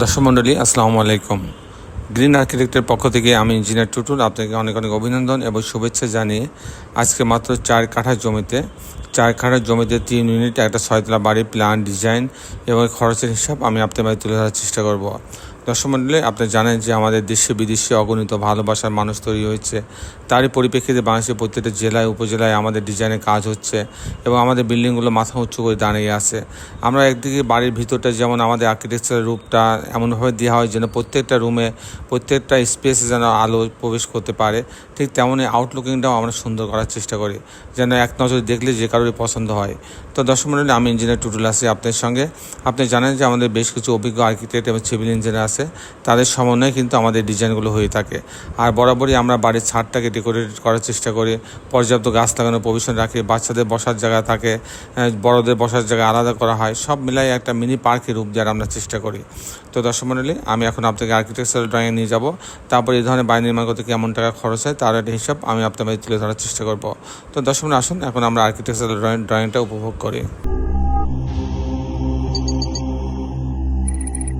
দর্শক মণ্ডলী, আসসালামু আলাইকুম। গ্রিন আর্কিটেক্টের পক্ষ থেকে আমি ইঞ্জিনিয়ার টুটুল আপনাকে অনেক অনেক অভিনন্দন এবং শুভেচ্ছা জানিয়ে আজকে মাত্র চার কাঠা জমিতে, চার কাঠা জমিতে তিন ইউনিট একটা ছয়তলা বাড়ি প্ল্যান ডিজাইন এবং খরচের হিসাব আমি আপনার বাড়ি তুলে ধরার চেষ্টা করব। দর্শক মণ্ডলী আপনি জানেন যে আমাদের দেশে বিদেশে অগণিত ভালোবাসার মানুষ তৈরি হয়েছে। তারই পরিপ্রেক্ষিতে বাংলাদেশের প্রত্যেকটা জেলায়, উপজেলায় আমাদের ডিজাইনের কাজ হচ্ছে এবং আমাদের বিল্ডিংগুলো মাথা উঁচু করে দাঁড়িয়ে আছে। আমরা একদিকে বাড়ির ভিতরটা যেমন আমাদের আর্কিটেকচারের রূপটা এমনভাবে দেওয়া হয় যেন প্রত্যেকটা রুমে প্রত্যেকটা স্পেসে যেন আলো প্রবেশ করতে পারে, ঠিক তেমনই আউটলুকিংটাও আমরা সুন্দর করার চেষ্টা করি, যেন এক নজর দেখলে যে কারোরই পছন্দ হয়। তো দর্শক মণ্ডলী আমি ইঞ্জিনিয়ার টুটুল আছি আপনার সঙ্গে। আপনি জানেন যে আমাদের বেশ কিছু অভিজ্ঞ আর্কিটেক্ট এবং সিভিল ইঞ্জিনিয়ার আছে, তাদের সমন্বয়ে কিন্তু আমাদের ডিজাইনগুলো হয়ে থাকে। আর বরাবরই আমরা বাড়ির ছাদটাকে ডেকোরেট করার চেষ্টা করি, পর্যাপ্ত গাছ লাগানোর প্রভিশন রাখি, বাচ্চাদের বসার জায়গা থাকে বড়দের বসার জায়গা আলাদা করা হয়, সব মিলাই একটা মিনি পার্কের রূপ দেওয়ার আমরা চেষ্টা করি। তো দর্শক মণ্ডলী, আমি এখন আপনাকে আর্কিটেকচারাল ড্রয়িংয়ে নিয়ে যাব। তারপর এই ধরনের বাড়ি নির্মাণ করতে কেমন টাকা খরচ হয়, তার একটা হিসাব আমি আপনার তুলে ধরার চেষ্টা করব। তো দর্শক আসুন, এখন আমরা আর্কিটেকচারাল ড্রয়িং ড্রয়িংটা উপভোগ করি।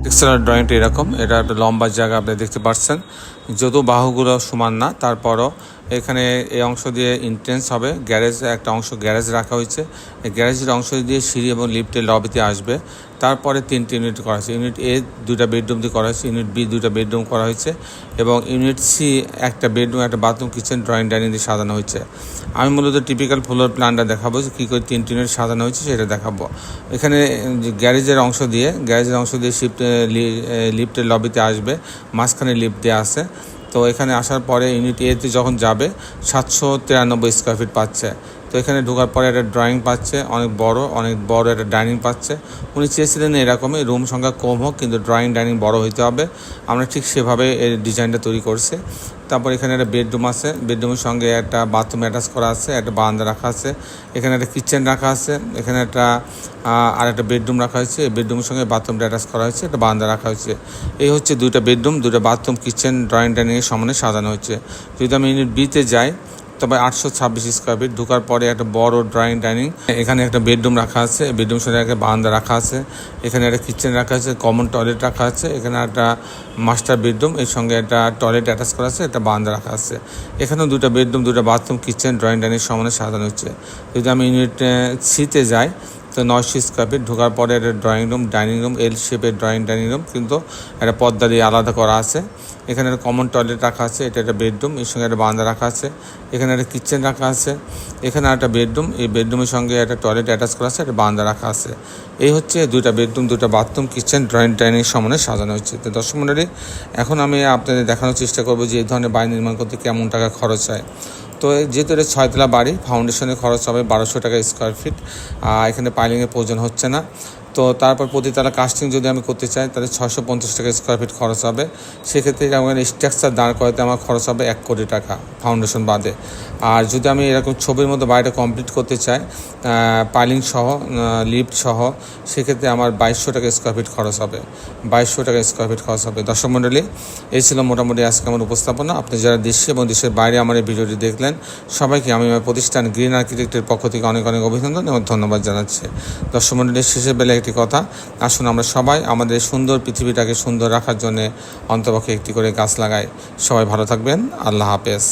এক্সেলার ড্রয়িংটা এরকম। এটা একটা লম্বা জায়গা আপনি দেখতে পাচ্ছেন যত বাহুগুলো সমান না, তারপরও এখানে এই অংশ দিয়ে ইন্টেন্স হবে। গ্যারেজ একটা অংশ গ্যারেজ রাখা হয়েছে। এই গ্যারেজের অংশ দিয়ে সিঁড়ি এবং লিফটের লবিতে আসবে। তারপরে তিনটি ইউনিট করা হয়েছে। ইউনিট এ দুটা বেডরুম দিয়ে করা হয়েছে। ইউনিট বি দুটা বেডরুম করা হয়েছে। এবং ইউনিট সি একটা বেডরুম একটা বাথরুম কিচেন ড্রয়িং ডাইনিং দিয়ে সাজানো হয়েছে। আমি মূলত টিপিক্যাল ফ্লোর প্ল্যানটা দেখাবো যে কী করে তিনটি ইউনিট সাজানো হয়েছে সেটা দেখাবো। এখানে গ্যারেজের অংশ দিয়ে গ্যারেজের অংশ দিয়ে শিফট লিফটের লবিতে আসবে। মাঝখানে লিফট দেওয়া আছে। তো এখানে আসার পরে ইউনিট এতে যখন যাবে সাতশো তিরানব্বই স্কোয়ার ফিট পাচ্ছে। তো এখানে ঢোকার পরে একটা ড্রয়িং পাচ্ছে, অনেক বড় অনেক বড় একটা ডাইনিং পাচ্ছে। উনি চেয়েছিলেন এরকমই রুম সংখ্যা কম হোক, কিন্তু ড্রয়িং ডাইনিং বড় হইতে হবে। আমরা ঠিক সেভাবে এই ডিজাইনটা তৈরি করছি। তারপর এখানে একটা বেডরুম আছে। বেডরুমের সঙ্গে একটা বাথরুম অ্যাটাচ করা আছে, একটা বারান্দা রাখা আছে। এখানে একটা কিচেন রাখা আছে। এখানে একটা আর একটা বেডরুম রাখা হয়েছে। বেডরুমের সঙ্গে বাথরুমটা অ্যাটাচ করা হয়েছে, একটা বারান্দা রাখা হয়েছে। এই হচ্ছে দুইটা বেডরুম দুটো বাথরুম কিচেন ড্রয়িং ডাইনিংয়ের সমানে সাজানো হচ্ছে। যদি আমি ইউনিট বিতে যাই তবে আটশো ছাব্বিশ স্কোয়ার ফিট ঢুকার পরে একটা বড় ড্রয়িং ডাইনিং এখানে একটা বেডরুম রাখা আছে। বেডরুম সঙ্গে একটা বারান্দা রাখা আছে। এখানে একটা কিচেন রাখা আছে কমন টয়লেট রাখা আছে। এখানে একটা মাস্টার বেডরুম এর সঙ্গে একটা টয়লেট অ্যাটাচ করা আছে, একটা বারান্দা রাখা আছে। এখানেও দুটো বেডরুম দুটো বাথরুম কিচেন ড্রয়িং ডাইনিং সমানে সাজানো হচ্ছে। যদি আমি ইউনিট সিতে যাই তো নয়শো স্কোয়ার ঢোকার পরে একটা drawing room dining room L শেপের ড্রয়িং ডাইনিং রুম কিন্তু একটা পর্দা দিয়ে আলাদা করা আছে। এখানে একটা কমন টয়লেট রাখা আছে, এটা একটা বেডরুম এর সঙ্গে একটা বারান্দা রাখা আছে, এখানে একটা কিচেন রাখা আছে, এখানে একটা বেডরুম এই বেডরুমের সঙ্গে একটা টয়লেট অ্যাটাচ করা আছে, একটা বারান্দা রাখা আছে। এই হচ্ছে দুইটা বেডরুম দুটো বাথরুম কিচেন ড্রয়িং ডাইনিং সমানে সাজানো হচ্ছে তো দর্শক মন্ডলী, এখন আমি আপনাদের দেখানোর চেষ্টা করব যে এই ধরনের বাড়ি নির্মাণ করতে কেমন টাকা খরচ হয়। তো যেহেতু এটা ছয়তলা বাড়ি ফাউন্ডেশনের খরচ হবে বারোশো টাকা স্কোয়ার ফিট এখানে পাইলিংয়ের প্রয়োজন হচ্ছে না। তো তারপর প্রতিতলা কাস্টিং যদি আমি করতে চাই, তাহলে ছশো পঞ্চাশ টাকা স্কোয়ার ফিট খরচ হবে। সেক্ষেত্রে আমার স্ট্রাকচার দাঁড় করাতে আমার খরচ হবে এক কোটি টাকা ফাউন্ডেশন বাদে। আর যদি আমি এরকম ছবির মতো বাড়িটা কমপ্লিট করতে চাই পাইলিং সহ লিফট সহ, সেক্ষেত্রে আমার বাইশশো টাকা স্কোয়ার ফিট খরচ হবে। বাইশশো টাকা স্কোয়ার ফিট খরচ হবে। দর্শক মণ্ডলী, এই ছিল মোটামুটি আজকে আমার উপস্থাপনা। আপনি যারা দেশে এবং দেশের বাইরে আমার এই ভিডিওটি দেখলেন, সবাইকে আমি আমার প্রতিষ্ঠান গ্রিন আর্কিটেক্টের পক্ষ থেকে অনেক অনেক অভিনন্দন এবং ধন্যবাদ জানাচ্ছি। দর্শক মণ্ডলীর শেষের বেলা একটি কথা আসুন আমরা সবাই আমাদের সুন্দর পৃথিবীটাকে সুন্দর রাখার জন্য অন্তপক্ষে একটি করে গাছ লাগাই। সবাই ভালো থাকবেন। আল্লাহ হাফেজ।